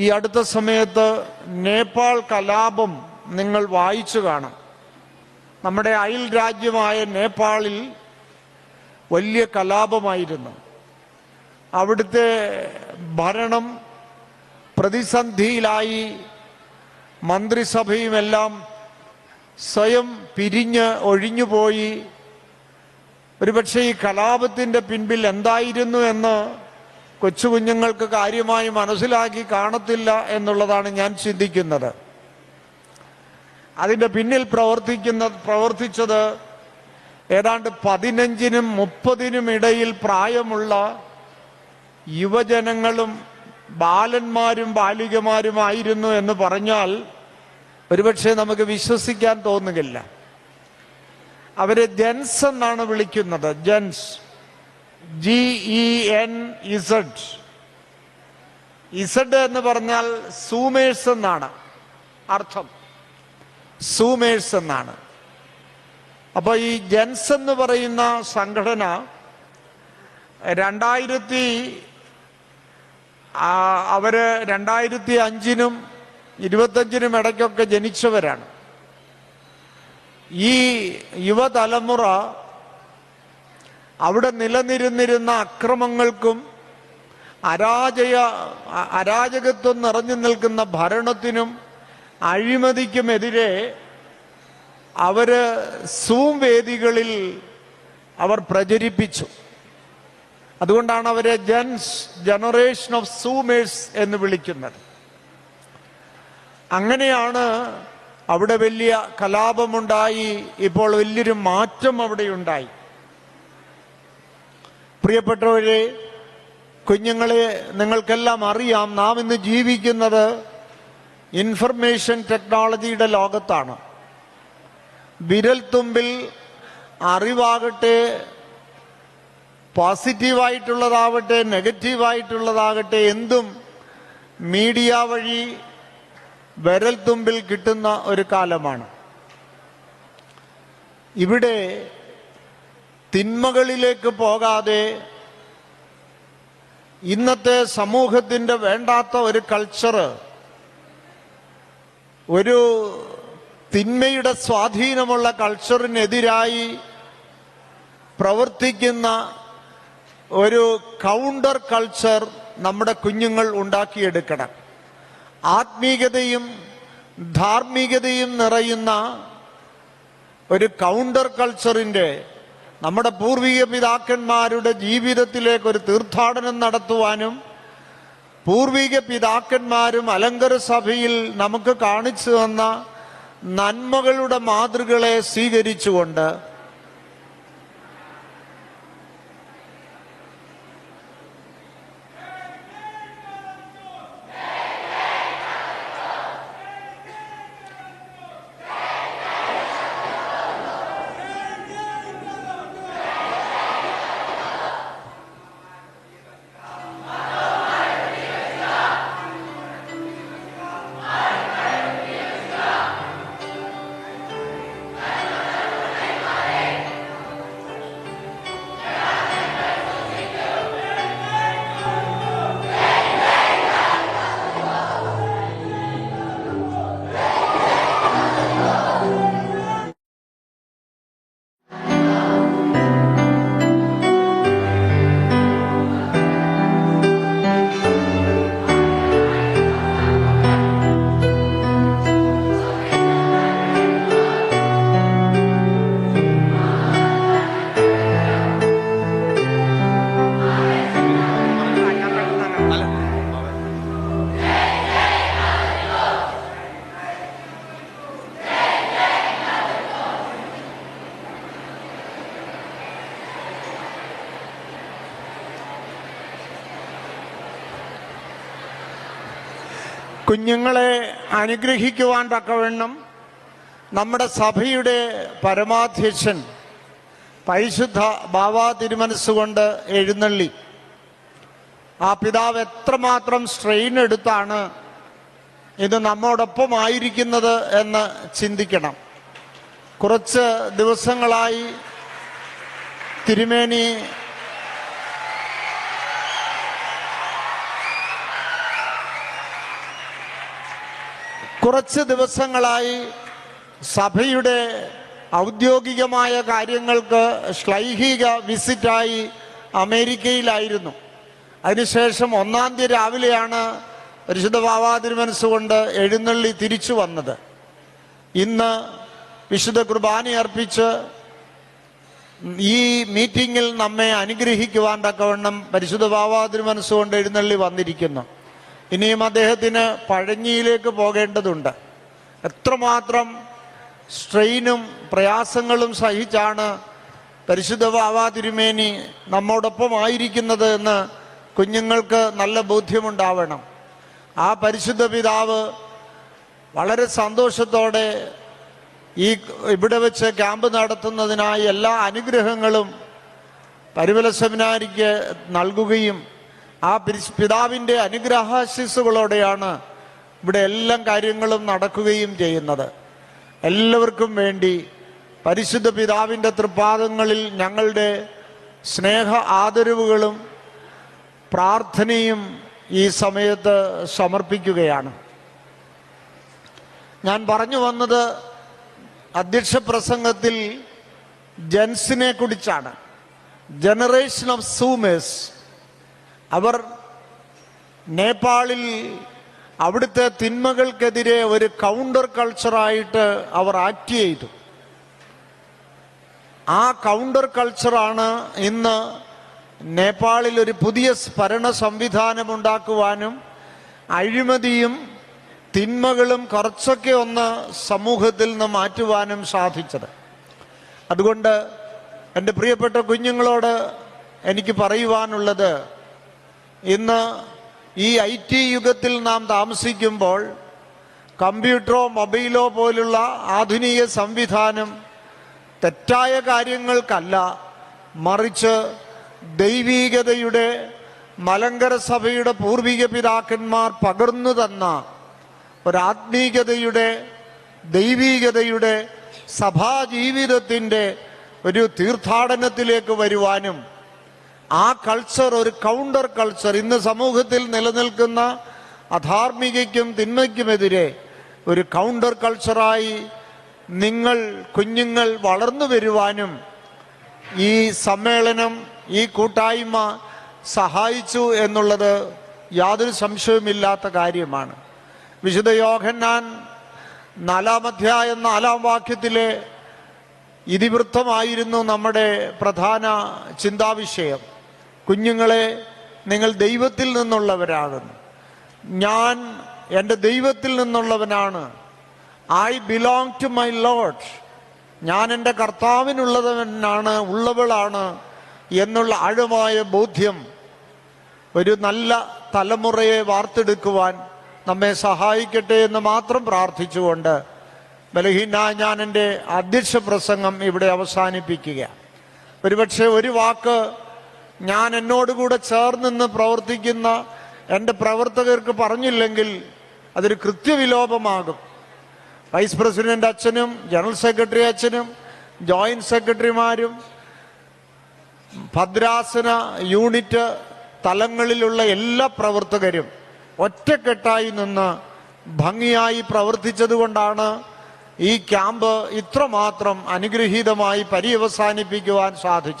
ഈ അടുത്ത സമയത്ത് നേപ്പാൾ കലാപം നിങ്ങൾ വായിച്ചു കാണാം. നമ്മുടെ അയൽ രാജ്യമായ നേപ്പാളിൽ വലിയ കലാപമായിരുന്നു. അവിടുത്തെ ഭരണം പ്രതിസന്ധിയിലായി മന്ത്രിസഭയുമെല്ലാം സ്വയം പിരിഞ്ഞ് ഒഴിഞ്ഞുപോയി. ഒരുപക്ഷെ ഈ കലാപത്തിന്റെ പിൻപിൽ എന്തായിരുന്നു എന്ന് കൊച്ചു കുഞ്ഞുങ്ങൾക്ക് കാര്യമായി മനസ്സിലാക്കി കാണത്തില്ല എന്നുള്ളതാണ് ഞാൻ ചിന്തിക്കുന്നത്. അതിന്റെ പിന്നിൽ പ്രവർത്തിക്കുന്ന പ്രവർത്തിച്ചത് ഏതാണ്ട് പതിനഞ്ചിനും മുപ്പതിനും ഇടയിൽ പ്രായമുള്ള യുവജനങ്ങളും ബാലന്മാരും ബാലികമാരുമായിരുന്നു എന്ന് പറഞ്ഞാൽ ഒരുപക്ഷെ നമുക്ക് വിശ്വസിക്കാൻ തോന്നുകയില്ല അവരെ ജെൻസ് എന്നാണ് വിളിക്കുന്നത് gens. G E N Z Z എന്ന് പറഞ്ഞാൽ സൂമേഴ്സ് എന്നാണ് അർത്ഥം. സൂമേഴ്സ് എന്നാണ്. അപ്പോൾ ഈ ജെൻസ് എന്ന് പറയുന്ന സംഘടന രണ്ടായിരത്തി അവർ രണ്ടായിരത്തി അഞ്ചിനും ഇരുപത്തഞ്ചിനും ഇടയ്ക്കൊക്കെ ജനിച്ചവരാണ്. ഈ യുവതലമുറ അവിടെ നിലനിരുന്നിരുന്ന അക്രമങ്ങൾക്കും അരാജയ അരാജകത്വം നിറഞ്ഞു നിൽക്കുന്ന ഭരണത്തിനും അഴിമതിക്കുമെതിരെ അവർ സൂം വേദികളിൽ അവർ പ്രചരിപ്പിച്ചു. അതുകൊണ്ടാണ് അവരെ ജൻസ് ജനറേഷൻ ഓഫ് സൂമേഴ്സ് എന്ന് വിളിക്കുന്നത്. അങ്ങനെയാണ് അവിടെ വലിയ കലാപമുണ്ടായി ഇപ്പോൾ വലിയൊരു മാറ്റം അവിടെ ഉണ്ടായി പ്രിയപ്പെട്ടവരെ കുഞ്ഞുങ്ങളെ നിങ്ങൾക്കെല്ലാം അറിയാം നാം ഇന്ന് ജീവിക്കുന്നത് ഇൻഫർമേഷൻ ടെക്നോളജിയുടെ ലോകത്താണ്. വിരൽത്തുമ്പിൽ അറിവാകട്ടെ പോസിറ്റീവായിട്ടുള്ളതാവട്ടെ നെഗറ്റീവായിട്ടുള്ളതാകട്ടെ എന്തും മീഡിയ വഴി വിരൽത്തുമ്പിൽ കിട്ടുന്ന ഒരു കാലമാണ്. ഇവിടെ തിന്മകളിലേക്ക് പോകാതെ ഇന്നത്തെ സമൂഹത്തിന്റെ വേണ്ടാത്ത ഒരു കൾച്ചർ ഒരു തിന്മയുടെ സ്വാധീനമുള്ള കൾച്ചറിനെതിരായി പ്രവർത്തിക്കുന്ന ഒരു കൗണ്ടർ കൾച്ചർ നമ്മുടെ കുഞ്ഞുങ്ങൾ ഉണ്ടാക്കിയെടുക്കണം. ആത്മീയതയും ധാർമ്മികതയും നിറയുന്ന ഒരു കൗണ്ടർ കൾച്ചറിന്റെ നമ്മുടെ പൂർവിക പിതാക്കന്മാരുടെ ജീവിതത്തിലേക്ക് ഒരു തീർത്ഥാടനം നടത്തുവാനും പൂർവീക പിതാക്കന്മാരും അലങ്കര സഭയിൽ നമുക്ക് കാണിച്ചു തന്ന നന്മകളുടെ മാതൃകളെ സ്വീകരിച്ചുകൊണ്ട് കുഞ്ഞുങ്ങളെ അനുഗ്രഹിക്കുവാൻ തക്കവണ്ണം നമ്മുടെ സഭയുടെ പരമാധ്യക്ഷൻ പരിശുദ്ധ ബാബാ തിരുമനസ്സുകൊണ്ട് എഴുന്നള്ളി. ആ പിതാവ് എത്രമാത്രം സ്ട്രെയിൻ എടുത്താണ് ഇത് നമ്മോടൊപ്പം ആയിരിക്കുന്നത് എന്ന് ചിന്തിക്കണം. കുറച്ച് ദിവസങ്ങളായി തിരുമേനി കുറച്ച് ദിവസങ്ങളായി സഭയുടെ ഔദ്യോഗികമായ കാര്യങ്ങൾക്ക് ശ്ലൈഹിക വിസിറ്റായി അമേരിക്കയിലായിരുന്നു. അതിനുശേഷം ഒന്നാം തീയതി രാവിലെയാണ് പരിശുദ്ധ ബാവാതിരുമനസ്സുകൊണ്ട് എഴുന്നള്ളി തിരിച്ചു വന്നത്. ഇന്ന് വിശുദ്ധ കുർബാന അർപ്പിച്ച് ഈ മീറ്റിംഗിൽ നമ്മെ അനുഗ്രഹിക്കുവാൻ തക്കവണ്ണം പരിശുദ്ധ ബാവാതിരു കൊണ്ട് എഴുന്നള്ളി വന്നിരിക്കുന്നു. ഇനിയും അദ്ദേഹത്തിന് പഴഞ്ഞിയിലേക്ക് പോകേണ്ടതുണ്ട്. എത്രമാത്രം സ്ട്രെയിനും പ്രയാസങ്ങളും സഹിച്ചാണ് പരിശുദ്ധ ബാവാ തിരുമേനി നമ്മോടൊപ്പം ആയിരിക്കുന്നത് എന്ന് കുഞ്ഞുങ്ങൾക്ക് നല്ല ബോധ്യമുണ്ടാവണം. ആ പരിശുദ്ധ പിതാവ് വളരെ സന്തോഷത്തോടെ ഈ ഇവിടെ വെച്ച് ക്യാമ്പ് നടത്തുന്നതിനായി എല്ലാ അനുഗ്രഹങ്ങളും പരിമല സെമിനാരിക്ക് നൽകുകയും ആ പിതാവിന്റെ അനുഗ്രഹാശിസുകളോടെയാണ് ഇവിടെ എല്ലാ കാര്യങ്ങളും നടക്കുകയും ചെയ്യുന്നത്. എല്ലാവർക്കും വേണ്ടി പരിശുദ്ധ പിതാവിന്റെ തൃപ്പാദങ്ങളിൽ ഞങ്ങളുടെ സ്നേഹ ആദരവുകളും പ്രാർത്ഥനയും ഈ സമയത്ത് സമർപ്പിക്കുകയാണ്. ഞാൻ പറഞ്ഞു വന്നത് അധ്യക്ഷ പ്രസംഗത്തിൽ ജെൻസിനെ കുറിച്ചാണ്. ജനറേഷൻ ഓഫ് സൂമേഴ്സ് അവർ നേപ്പാളിൽ അവിടുത്തെ തിന്മകൾക്കെതിരെ ഒരു കൗണ്ടർ കൾച്ചറായിട്ട് അവർ ആക്ട് ചെയ്തു. ആ കൗണ്ടർ കൾച്ചറാണ് ഇന്ന് നേപ്പാളിൽ ഒരു പുതിയ ഭരണ സംവിധാനം ഉണ്ടാക്കുവാനും അഴിമതിയും തിന്മകളും കുറച്ചൊക്കെ ഒന്ന് സമൂഹത്തിൽ നിന്ന് മാറ്റുവാനും സാധിച്ചത്. അതുകൊണ്ട് എന്റെ പ്രിയപ്പെട്ട കുഞ്ഞുങ്ങളോട് എനിക്ക് പറയുവാനുള്ളത് ഇന്ന് ഈ ഐ ടി യുഗത്തിൽ നാം താമസിക്കുമ്പോൾ കമ്പ്യൂട്ടറോ മൊബൈലോ പോലുള്ള ആധുനിക സംവിധാനം തെറ്റായ കാര്യങ്ങൾക്കല്ല മറിച്ച് ദൈവീകതയുടെ മലങ്കര സഭയുടെ പൂർവിക പിതാക്കന്മാർ പകർന്നു തന്ന ഒരാത്മീകതയുടെ ദൈവീകതയുടെ സഭാജീവിതത്തിന്റെ ഒരു തീർത്ഥാടനത്തിലേക്ക് വരുവാനും ആ കൾച്ചർ ഒരു കൗണ്ടർ കൾച്ചർ ഇന്ന് സമൂഹത്തിൽ നിലനിൽക്കുന്ന അധാർമികയ്ക്കും തിന്മയ്ക്കുമെതിരെ ഒരു കൗണ്ടർ കൾച്ചറായി നിങ്ങൾ കുഞ്ഞുങ്ങൾ വളർന്നു വരുവാനും ഈ സമ്മേളനം ഈ കൂട്ടായ്മ സഹായിച്ചു എന്നുള്ളത് യാതൊരു സംശയവുമില്ലാത്ത കാര്യമാണ്. വിശുദ്ധ യോഹന്നാൻ അധ്യായം നാലാം വാക്യത്തിലെ ഇതിവൃത്തമായിരുന്നു നമ്മുടെ പ്രധാന ചിന്താവിഷയം. കുഞ്ഞുങ്ങളെ നിങ്ങൾ ദൈവത്തിൽ നിന്നുള്ളവരാകുന്നു. ഞാൻ എന്റെ ദൈവത്തിൽ നിന്നുള്ളവനാണ്. I belong to my lord ഞാൻ എന്റെ കർത്താവിനുള്ളവനാണ് ഉള്ളവളാണ് എന്നുള്ള ആഴമായ ബോധ്യം ഒരു നല്ല തലമുറയെ വാർത്തെടുക്കുവാൻ നമ്മെ സഹായിക്കട്ടെ എന്ന് മാത്രം പ്രാർത്ഥിച്ചുകൊണ്ട് ബലഹീന ഞാൻ എന്റെ അധ്യക്ഷ പ്രസംഗം ഇവിടെ അവസാനിപ്പിക്കുക. ഒരുപക്ഷെ ഒരു വാക്ക് ഞാൻ എന്നോടുകൂടെ ചേർന്ന് പ്രവർത്തിക്കുന്ന എന്റെ പ്രവർത്തകർക്ക് പറഞ്ഞില്ലെങ്കിൽ അതൊരു കൃത്യവിലോപമാകും. വൈസ് പ്രസിഡന്റ് അച്ഛനും ജനറൽ സെക്രട്ടറി അച്ഛനും ജോയിന്റ് സെക്രട്ടറിമാരും ഭദ്രാസന യൂണിറ്റ് തലങ്ങളിലുള്ള എല്ലാ പ്രവർത്തകരും ഒറ്റക്കെട്ടായി നിന്ന് ഭംഗിയായി പ്രവർത്തിച്ചതുകൊണ്ടാണ് ഈ ക്യാമ്പ് ഇത്രമാത്രം അനുഗ്രഹീതമായി പര്യവസാനിപ്പിക്കുവാൻ സാധിച്ചത്.